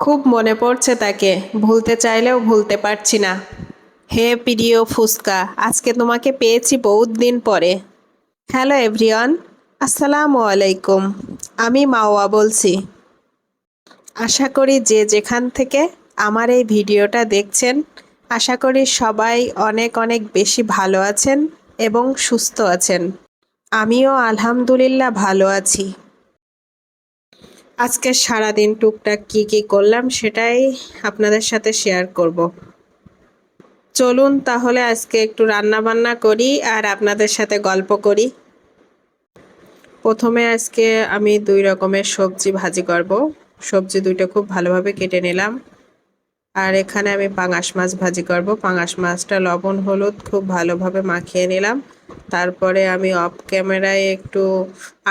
খুব মনে পড়ছে তাকে। ভুলতে চাইলেও ভুলতে পারছি না। হে প্রিয় ফুসকা, আজকে তোমাকে পেয়েছি বহুত দিন পরে। হ্যালো এভরিওয়ান, আসসালামু আলাইকুম। আমি মাওয়া বলছি। আশা করি যে যেখান থেকে আমার এই ভিডিওটা দেখছেন, আশা করি সবাই অনেক অনেক বেশি ভালো আছেন এবং সুস্থ আছেন। আমিও আলহামদুলিল্লাহ ভালো আছি। আজকে সারাদিন টুকটাক কি কি করলাম সেটাই আপনাদের সাথে শেয়ার করব। চলুন তাহলে আজকে একটু রান্না বান্না করি আর আপনাদের সাথে গল্প করি। প্রথমে আজকে আমি দুই রকমের সবজি ভাজি করব। সবজি দুইটা খুব ভালোভাবে কেটে নিলাম। আর এখানে আমি পাঙাশ মাছ ভাজি করব। পাঙাশ মাছটা লবণ, হলুদ খুব ভালোভাবে মাখিয়ে নিলাম। তারপরে আমি অফ ক্যামেরায় একটু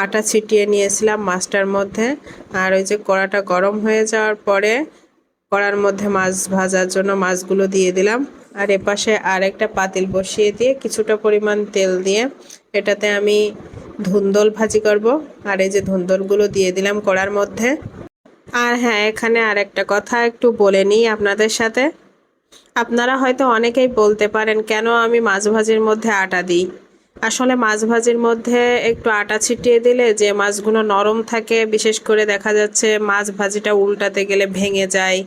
আটা ছিটিয়ে নিয়েছিলাম মাছটার মধ্যে। আর ওই যে কড়াটা গরম হয়ে যাওয়ার পরে কড়ার মধ্যে মাছ ভাজার জন্য মাছগুলো দিয়ে দিলাম। আর এপাশে আর একটা পাতিল বসিয়ে দিয়ে কিছুটা পরিমাণ তেল দিয়ে এটাতে আমি ধুন্দল ভাজি করব। আর এই যে ধুন্দলগুলো দিয়ে দিলাম কড়ার মধ্যে। আর হ্যাঁ এখানে আর একটা কথা একটু বলে নিই আপনাদের সাথে। আপনারা হয়তো অনেকেই বলতে পারেন, কেন আমি মাছ ভাজির মধ্যে আটা দিই? আসলে মাছ ভাজির মধ্যে একটু আটা ছিটিয়ে দিলে যে মাছগুলো নরম থাকে, বিশেষ করে দেখা যাচ্ছে মাছ ভাজিটা উল্টাতে গেলে ভেঙে যায়,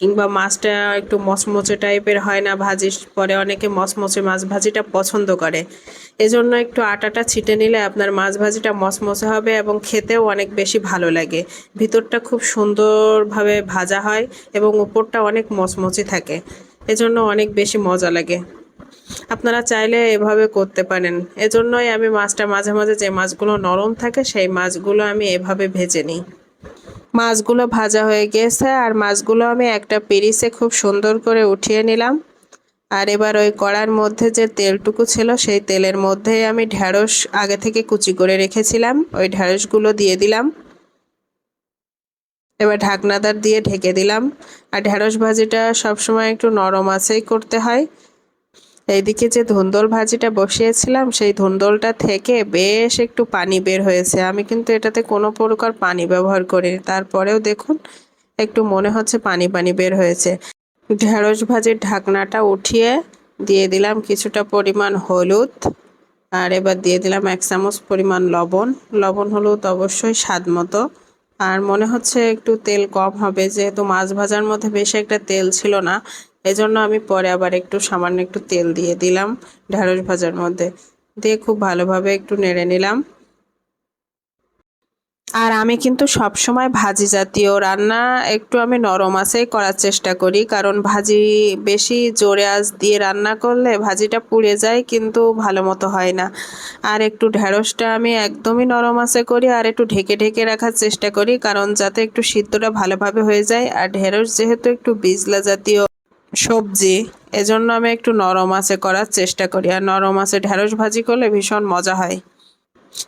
কিংবা মাছটা একটু মচমচে টাইপের হয় না, ভাজির পরে অনেকে মচমচে মাছ ভাজিটা পছন্দ করে। এজন্য একটু আটাটা ছিটে নিলে আপনার মাছ ভাজিটা মচমচে হবে এবং খেতেও অনেক বেশি ভালো লাগে। ভিতরটা খুব সুন্দরভাবে ভাজা হয় এবং উপরটা অনেক মচমচে থাকে, এজন্য অনেক বেশি মজা লাগে। আপনারা চাইলে এভাবে করতে পারেন। এজন্যই আমি মাছটা মাঝে মাঝে যে মাছগুলো নরম থাকে, সেই মাছগুলো আমি এভাবে ভেজে নিই। মাছগুলো ভাজা হয়ে গেছে আর মাছগুলো আমি একটা পিরিসে খুব সুন্দর করে উঠিয়ে নিলাম। আর এবার ওই কড়ার মধ্যে যে তেলটুকু ছিল, সেই তেলের মধ্যে আমি ঢ্যাঁড়স আগে থেকে কুচি করে রেখেছিলাম। ওই ঢ্যাঁড়সগুলো দিয়ে দিলাম। এবার ঢাকনাদার দিয়ে ঢেকে দিলাম। আর ঢ্যাঁড়স ভাজিটা সবসময় একটু নরম আছেই করতে হয়। এইদিকে যে ধুন্দল ভাজিটা বসিয়েছিলাম, সেই ধুন্দলটা থেকে বেশ একটু পানি বের হয়েছে। আমি কিন্তু এটাতে কোনো প্রকার পানি ব্যবহার করিনি। তারপরেও দেখুন, একটু মনে হচ্ছে পানি পানি বের হয়েছে। ঢেঁড়স ভাজির ঢাকনাটা উঠিয়ে দিয়ে দিলাম কিছুটা পরিমাণ হলুদ আর এবার দিয়ে দিলাম এক চামচ পরিমাণ লবণ। লবণ, হলুদ অবশ্যই স্বাদ মতো। আর মনে হচ্ছে একটু তেল কম হবে, যেহেতু মাছ ভাজার মধ্যে বেশি একটা তেল ছিল না এজন্য আমি পরে আবার একটু সামান্য একটু তেল দিয়ে দিলাম ঢ্যাঁড়স ভাজার মধ্যে। দিয়ে খুব ভালোভাবে একটু নেড়ে নিলাম। আর আমি কিন্তু সব সময় ভাজি জাতীয় রান্না একটু আমি নরম আঁচেই করার চেষ্টা করি, কারণ ভাজি বেশি জোরে আঁচ দিয়ে রান্না করলে ভাজিটা পুড়ে যায় কিন্তু ভালো মতো হয় না। আর একটু ঢেঁড়সটা আমি একদমই নরম আঁচে করি আর একটু ঢেকে ঢেকে রাখার চেষ্টা করি, কারণ যাতে একটু সিদ্ধটা ভালোভাবে হয়ে যায়। আর ঢেঁড়স যেহেতু একটু বিজলা জাতীয় সবজি। এজন্য আমি একটু নরম আঁচে করার চেষ্টা করি। আর নরম আঁচে ঢেঁড়স ভাজি করলে ভীষণ মজা হয়।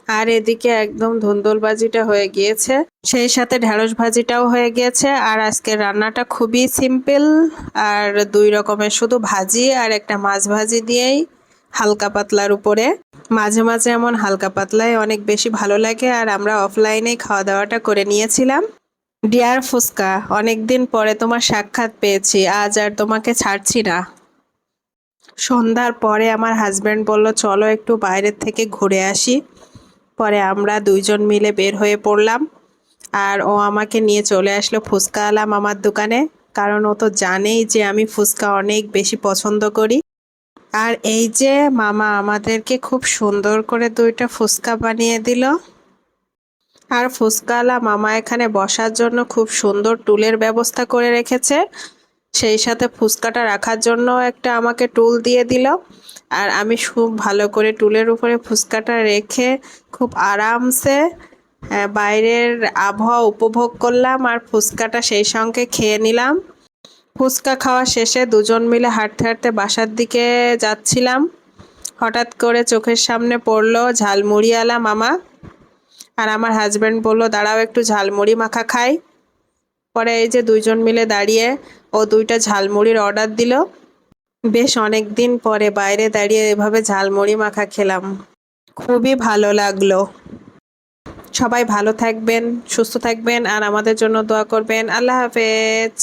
আর এদিকে একদম ধুন্দল ভাজিটা হয়ে গিয়েছে। সেই সাথে ঢেঁড়স ভাজিটাও হয়ে গিয়েছে। আর আজকে রান্নাটা খুবই সিম্পল। আর দুই রকমের শুধু ভাজি আর একটা মাছ ভাজি দিয়েই হালকা পাতলার উপরে। মাঝে মাঝে এমন হালকা পাতলায় অনেক বেশি ভালো লাগে। আর আমরা অফলাইনেই খাওয়া দাওয়াটা করে নিয়েছিলাম। ডিয়ার ফুসকা, অনেকদিন পরে তোমার সাক্ষাৎ পেয়েছি, আজ আর তোমাকে ছাড়ছি না। সন্ধ্যার পরে আমার হাজব্যান্ড বলল, চলো একটু বাইরের থেকে ঘুরে আসি। পরে আমরা দুইজন মিলে বের হয়ে পড়লাম, আর ও আমাকে নিয়ে চলে আসলো ফুচকা আলাম আমার দোকানে, কারণ ও তো জানেই যে আমি ফুচকা অনেক বেশি পছন্দ করি। আর এই যে মামা আমাদেরকে খুব সুন্দর করে দুইটা ফুচকা বানিয়ে দিল আর ফুচকাওয়ালা মামা এখানে বসার জন্য খুব সুন্দর টুলের ব্যবস্থা করে রেখেছে। সেই সাথে ফুচকাটা রাখার জন্য একটা আমাকে টুল দিয়ে দিল। আর আমি খুব ভালো করে টুলের উপরে ফুচকাটা রেখে খুব আরামসে বাইরের আবহাওয়া উপভোগ করলাম আর ফুচকাটা সেই সঙ্গে খেয়ে নিলাম। ফুচকা খাওয়া শেষে দুজন মিলে হাঁটতে হাঁটতে বাসার দিকে যাচ্ছিলাম। হঠাৎ করে চোখের সামনে পড়ল ঝালমুড়িওয়ালা মামা। আর আমার হাজব্যান্ড বলল, দাঁড়াও একটু ঝালমুড়ি মাখা খাই। পরে এই যে দুইজন মিলে দাঁড়িয়ে ও দুইটা ঝালমুড়ির অর্ডার দিল। বেশ অনেক দিন পরে বাইরে দাঁড়িয়ে এভাবে ঝালমুড়ি মাখা খেলাম। খুবই ভালো লাগল। সবাই ভালো থাকবেন, সুস্থ থাকবেন আর আমাদের জন্য দোয়া করবেন। আল্লাহ হাফেজ।